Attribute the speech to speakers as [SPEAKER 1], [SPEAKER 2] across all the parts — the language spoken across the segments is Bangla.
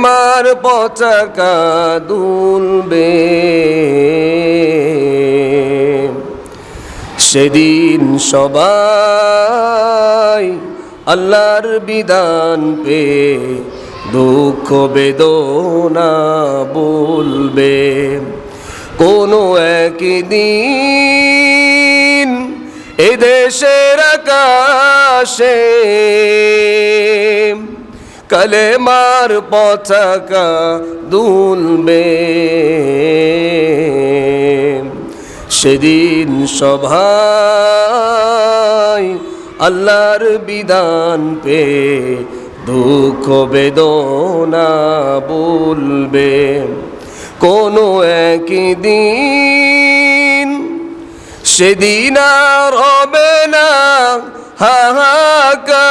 [SPEAKER 1] কালেমার পচাকা দুলবে। সেদিন সবাই আল্লাহর বিধান পে দুঃখ বেদনা বলবে। কোনো একদিন এদেশের আকাশে কলেমার পতাকা দুলবে। সেদিন সভায় আল্লাহর বিধান পে দুঃখ বেদনা বলবে। কোনো একদিন সেদিন আর হবে না হাহাকার।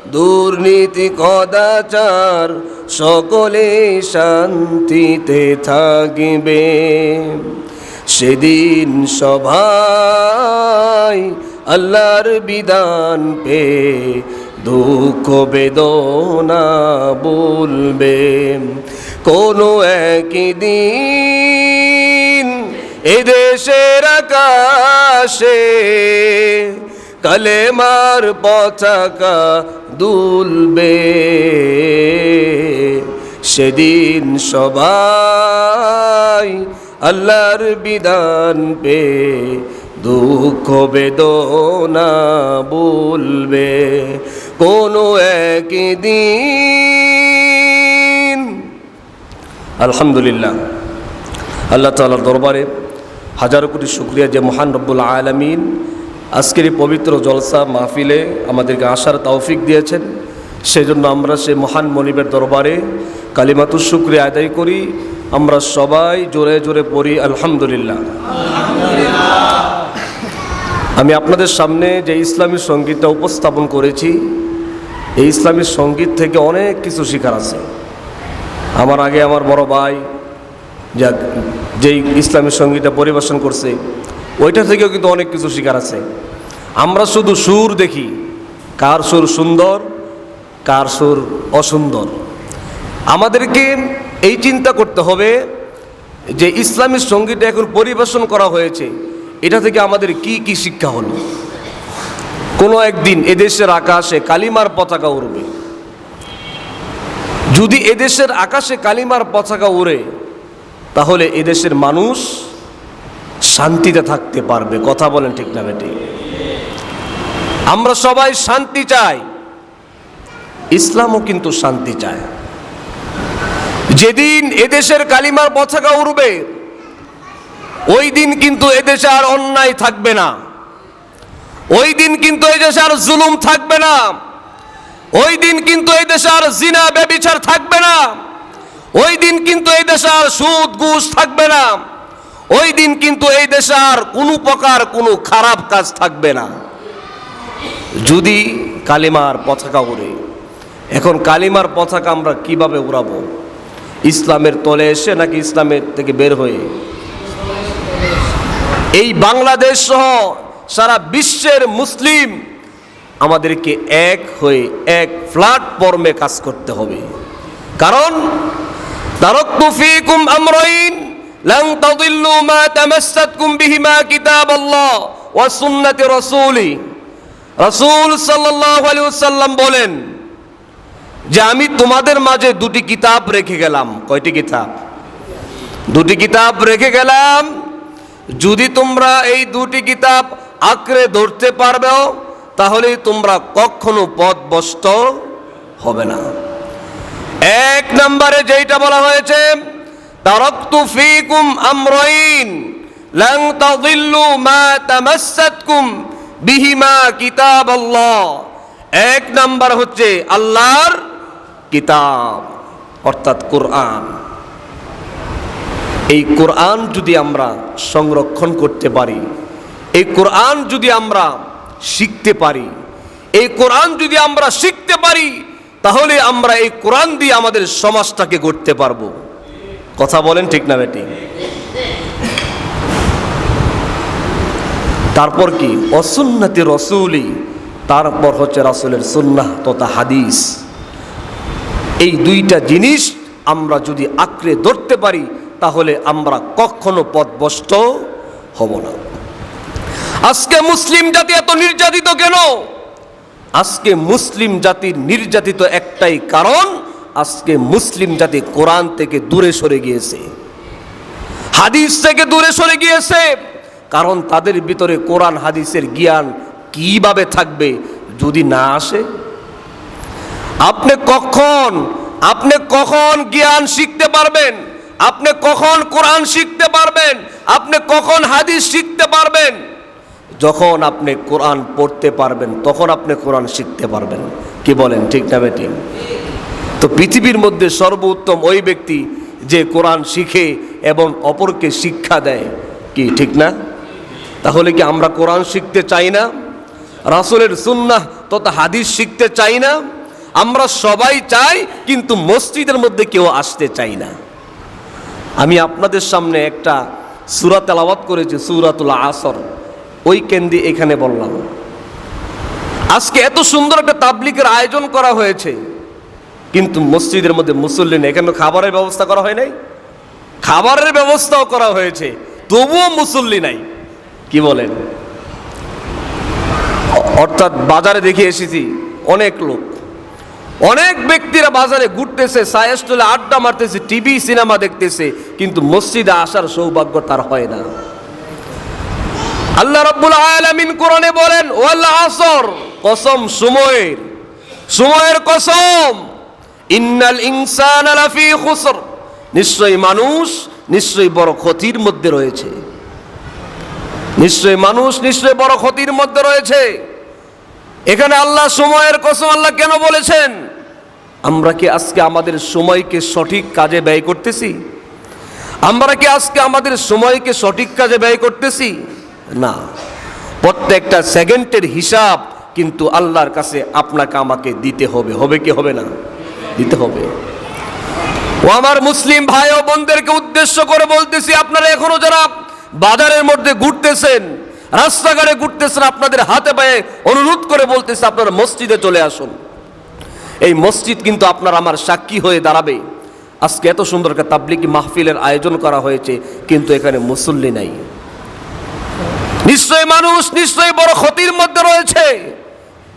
[SPEAKER 1] দুর্নীতি কদাচার সকলে শান্তিতে থাকবে। সেদিন সভায় আল্লাহর বিধান পে দুঃখ, বেদনা বলবে। কোনো একই দিন এদেশের আকাশে কলেমার পতাকা দুলবে। সেদিন সবাই আল্লাহর বিধান পে দুঃখ বেদনা বলবে। কোনো একদিন আলহামদুলিল্লাহ আল্লাহ তালার দরবারে হাজার কোটি শুক্রিয়া যে মহান রব্বুল আলমিন আজকের এই পবিত্র জলসা মাহফিলে আমাদেরকে আসার তৌফিক দিয়েছেন। সেজন্য আমরা সে মহান মনিবের দরবারে কালিমাতুর শুক্রিয়া আদায় করি। আমরা সবাই জোরে জোরে পড়ি, আলহামদুলিল্লাহ। আমি আপনাদের সামনে যে ইসলামী সঙ্গীতটা উপস্থাপন করেছি, এই ইসলামী সংগীত থেকে অনেক কিছু শেখার আছে। আমার আগে আমার বড় ভাই যা যেই ইসলামী সঙ্গীতটা পরিবেশন করছে ওইটা থেকেও কিন্তু অনেক কিছু শেখার আছে। আমরা শুধু সুর দেখি, কার সুর সুন্দর, কার সুর অসুন্দর। আমাদেরকে এই চিন্তা করতে হবে যে ইসলামী সঙ্গীতটা এখন পরিবেশন করা হয়েছে, এটা থেকে আমাদের কি কি শিক্ষা হলো? কোনো একদিন এদেশের আকাশে কালিমার পতাকা উড়বে। যদি এদেশের আকাশে কালিমার পতাকা উড়ে, তাহলে এদেশের মানুষ শান্তিতে থাকতে পারবে। কথা বলেন ঠিক না বেটি? আমরা সবাই শান্তি চাই। ইসলামও কিন্তু শান্তি চায়। যেদিন এদেশের কালিমার পতাকা উড়বে, ওই দিন কিন্তু এদেশে আর অন্যায় থাকবে না। ওই দিন কিন্তু এদেশে আর জুলুম থাকবে না। ওই দিন কিন্তু এই দেশে আর জিনা, ব্যবিচার থাকবে না। ওই দিন কিন্তু এই দেশে আর সুদ, ঘুষ থাকবে না। ওই দিন কিন্তু এই দেশে আর কোনো প্রকার কোনো খারাপ কাজ থাকবে না। যদি কালিমার পতাকা উড়ে, এখন কালিমার পতাকা আমরা কীভাবে উড়াবো? ইসলামের তলে এসে নাকি ইসলামের থেকে বের হয়ে? এই বাংলাদেশ সহ সারা বিশ্বের মুসলিম আমাদেরকে এক হয়ে এক প্ল্যাটফর্মে কাজ করতে হবে। কারণ তারকতু ফীকুম আমরাইন লান তাদিল্লু মা তামাসসাতকুম বিহিমা কিতাবাল্লাহ ওয়া সুন্নাতি রাসূলি রাসূল সাল্লাল্লাহু আলাইহি ওয়াসাল্লাম বলেন, যে আমি তোমাদের মাঝে দুটি কিতাব রেখে গেলাম। কয়টি কিতাব? দুটি কিতাব রেখে গেলাম। যদি তোমরা এই দুটি কিতাব আঁকড়ে ধরতে পারবেও তাহলেই তোমরা কখনো পথভ্রষ্ট হবে না। এক নম্বরে যেটা বলা হয়েছে তারাকতু ফীকুম আমরাইন, লান তাদিল্লু মা তামাসসাতকুম বিহিমা কিতাবাল্লাহ। এক নাম্বার হচ্ছে আল্লাহর কিতাব, অর্থাৎ কোরআন। এই কোরআন যদি আমরা সংরক্ষণ করতে পারি, এই কোরআন যদি আমরা শিখতে পারি, এই কোরআন যদি আমরা শিখতে পারি, তাহলে আমরা এই কোরআন দিয়ে আমাদের সমাজটাকে গড়তে পারব। কথা বলেন ঠিক না বেটি। তারপর কি? অসুন্নতি রসুলি, তারপর হচ্ছে রাসুলের সুন্নাহ তথা হাদিস। এই দুইটা জিনিস আমরা যদি আঁকড়ে ধরতে পারি, তাহলে আমরা কখনো পথভ্রষ্ট হব না। আজকে মুসলিম জাতি এত নির্যাতিত কেন? আজকে মুসলিম জাতির নির্যাতিত একটাই কারণ আজকে মুসলিম জাতি কোরআন থেকে দূরে সরে গিয়েছে। হাদিস থেকে দূরে সরে গিয়েছে। কারণ তাদের ভিতরে কোরআন, হাদিসের জ্ঞান কীভাবে থাকবে যদি না আসে? আপনি কখন আপনি কখন জ্ঞান শিখতে পারবেন? আপনি কখন কোরআন শিখতে পারবেন? আপনি কখন হাদিস শিখতে পারবেন? যখন আপনি কোরআন পড়তে পারবেন, তখন আপনি কোরআন শিখতে পারবেন। কি বলেন, ঠিক না বেটি? তো পৃথিবীর মধ্যে সর্বোত্তম ওই ব্যক্তি যে কোরআন শিখে এবং অপরকে শিক্ষা দেয়। কি, ঠিক না? তাহলে কি আমরা কোরআন শিখতে চাই না? রাসুলের সুন্নাহ তথা হাদিস শিখতে চাই না? আমরা সবাই চাই, কিন্তু মসজিদের মধ্যে কেউ আসতে চাই না। আমি আপনাদের সামনে একটা সুরাত তেলাওয়াত করেছি, সুরাতুল আসর। ওই কেন্দ্রে এখানে বললাম, আজকে এত সুন্দর একটা তাবলিকের আয়োজন করা হয়েছে। কিন্তু মসজিদের মধ্যে মুসল্লি নেই এখানে খাবারের ব্যবস্থা করা হয় নাই। খাবারের ব্যবস্থাও করা হয়েছে, তবুও মুসল্লি নাই। কি বলেন? অর্থাৎ বাজারে দেখে এসেছি, অনেক লোক। অনেক ব্যক্তিরা বাজারে ঘুরতেছে, সায়াস্টলে আড্ডা মারতেছে, টিভি, সিনেমা দেখতেছে, কিন্তু মসজিদে আসার সৌভাগ্য তার হয় না। আল্লাহ রাব্বুল আলামিন কোরআনে বলেন, ওয়াল আসর, কসম সময়ের। সময়ের কসম। ইন্নাল ইনসানা লাফি খুসর। নিশ্চয়ই মানুষ, নিশ্চয়ই বড় ক্ষতির মধ্যে রয়েছে। নিশ্চয়ই মানুষ, নিশ্চয়ই বড় ক্ষতির মধ্যে রয়েছে। এখানে আল্লাহ সময়ের কসম আল্লাহ কেন বলেছেন? আমরা কি আজকে আমাদের সময়কে সঠিক কাজে ব্যয় করতেছি? আমরা কি আজকে আমাদের সময়কে সঠিক কাজে ব্যয় করতেছি? না। প্রত্যেকটা সেকেন্ডের হিসাব কিন্তু আল্লাহর কাছে আপনাকে আমাকে দিতে হবে। হবে কি হবে না? দিতে হবে। ও আমার মুসলিম ভাই ও বোনদেরকে উদ্দেশ্য করে বলতেছি, আপনারা এখনও যারা বাজারের মধ্যে ঘুরতেছেন, রাস্তাঘাটে ঘুরতেছেন, আপনাদের হাতে পায়ে অনুরোধ করে বলতেছে, আপনারা মসজিদে চলে আসুন। এই মসজিদ কিন্তু আপনার আমার সাক্ষী হয়ে দাঁড়াবে। আজকে এত সুন্দর একটা তাবলিকি মাহফিলের আয়োজন করা হয়েছে, কিন্তু এখানে মুসল্লি নাই। নিশ্চয় মানুষ, নিশ্চয়ই বড় ক্ষতির মধ্যে রয়েছে।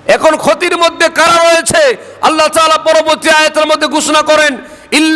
[SPEAKER 1] এখন ক্ষতির মধ্যে কারা রয়েছে? আল্লাহ তাআলা পরবর্তী আয়াতের মধ্যে ঘোষণা করেন ইল্লা